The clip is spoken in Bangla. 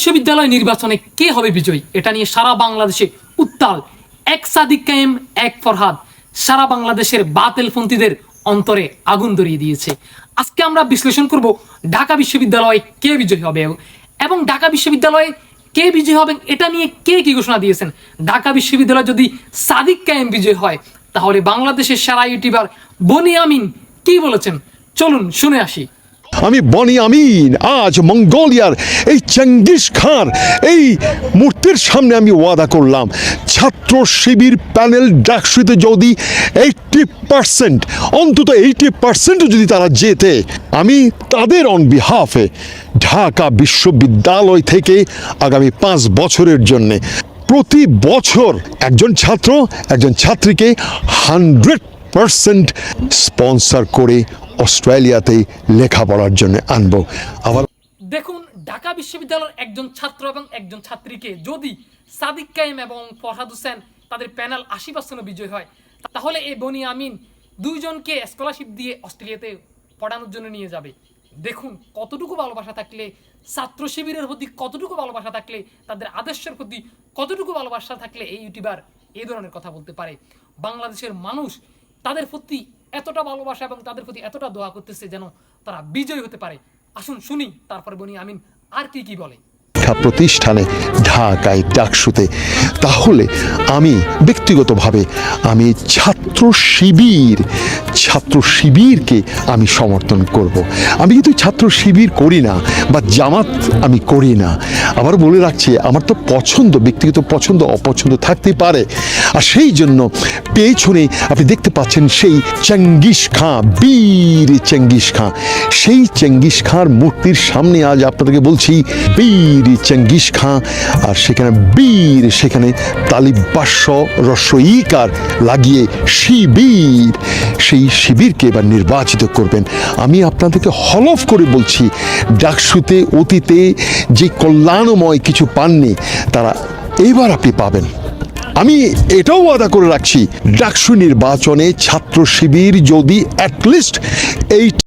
বিশ্ববিদ্যালয় নির্বাচনে কে হবে বিজয়ী? এটা নিয়ে সারা বাংলাদেশে উত্তাল। এক সাদিক কায়েম, এক ফরহাদ। সারা বাংলাদেশের বাতেলপন্থীদের অন্তরে আগুন ধরিয়ে দিয়েছে। আজকে আমরা বিশ্লেষণ করব ঢাকা বিশ্ববিদ্যালয়ে কে বিজয়ী হবে এবং ঢাকা বিশ্ববিদ্যালয়ে কে বিজয়ী হবেন এটা নিয়ে কে কি ঘোষণা দিয়েছেন? ঢাকা বিশ্ববিদ্যালয় যদি সাদিক কায়েম বিজয় হয়, তাহলে বাংলাদেশের সেরা ইউটিউবার বনি আমিন কি বলেছেন? চলুন শুনে আসি। আমি বনি আমিন, আজ মঙ্গোলিয়ার এই চেঙ্গিস খান, এই মূর্তির সামনে আমি ওয়াদা করলাম। ছাত্র শিবির প্যানেল ডাকসুতে যদি এইটটি পার্সেন্ট, অন্তত এইটি পার্সেন্টও যদি তারা যেতে আমি তাদের অন বিহাফে ঢাকা বিশ্ববিদ্যালয় থেকে আগামী পাঁচ বছরের জন্যে প্রতি বছর একজন ছাত্র, একজন ছাত্রীকে হান্ড্রেড পার্সেন্ট স্পন্সর করে অস্ট্রেলিয়াতে লেখাপড়ার জন্য আনব। আবার দেখুন, ঢাকা বিশ্ববিদ্যালয়ের একজন ছাত্র এবং একজন ছাত্রীকে যদি সাদিক কাইম এবং ফরহাদ হোসেন তাদের প্যানেল আশি পার্সেন্ট বিজয় হয়, তাহলে এই বনি আমিন দুইজনকে স্কলারশিপ দিয়ে অস্ট্রেলিয়াতে পড়ানোর জন্য নিয়ে যাবে। দেখুন, কতটুকু ভালোবাসা থাকলে, ছাত্র শিবিরের প্রতি কতটুকু ভালোবাসা থাকলে, তাদের আদর্শের প্রতি কতটুকু ভালোবাসা থাকলে এই ইউটিউবার এই ধরনের কথা বলতে পারে। বাংলাদেশের মানুষ তাদের প্রতি এতটা ভালোবাসা এবং তাদের প্রতি এতটা দোয়া করতেছে যেন তারা বিজয়ী হতে পারে। আসুন শুনি, তারপরে বনি আমিন আর কি কি বলে। প্রতিষ্ঠানে ঢাকায় ডাকসুতে, তাহলে আমি ব্যক্তিগতভাবে আমি ছাত্র শিবির, ছাত্র শিবিরকে আমি সমর্থন করব। আমি কিন্তু ছাত্র শিবির করি না বা জামাত আমি করি না, আবার বলে রাখছি, আমার তো পছন্দ, ব্যক্তিগত পছন্দ, অপছন্দ থাকতে পারে। আর সেই জন্য পেছনে আপনি দেখতে পাচ্ছেন সেই চেঙ্গিস খাঁ, বীর চেঙ্গিস খাঁ। সেই চেঙ্গিস খাঁর মূর্তির সামনে আজ আপনাদেরকে বলছি, বীর চেঙ্গিস খাঁ আর সেখানে বীর, সেখানে তালিবাস্য রস্বইকার লাগিয়ে শিবির। সেই শিবিরকে এবার নির্বাচিত করবেন। আমি আপনাদেরকে হলফ করে বলছি, ডাকসুতে, অতীতে যে কল্যাণময় কিছু পাননি, তারা এবার আপনি পাবেন। আমি এটাও আদা করে রাখছি ডাকসু নির্বাচনে ছাত্র শিবির যদি অ্যাটলিস্ট এইট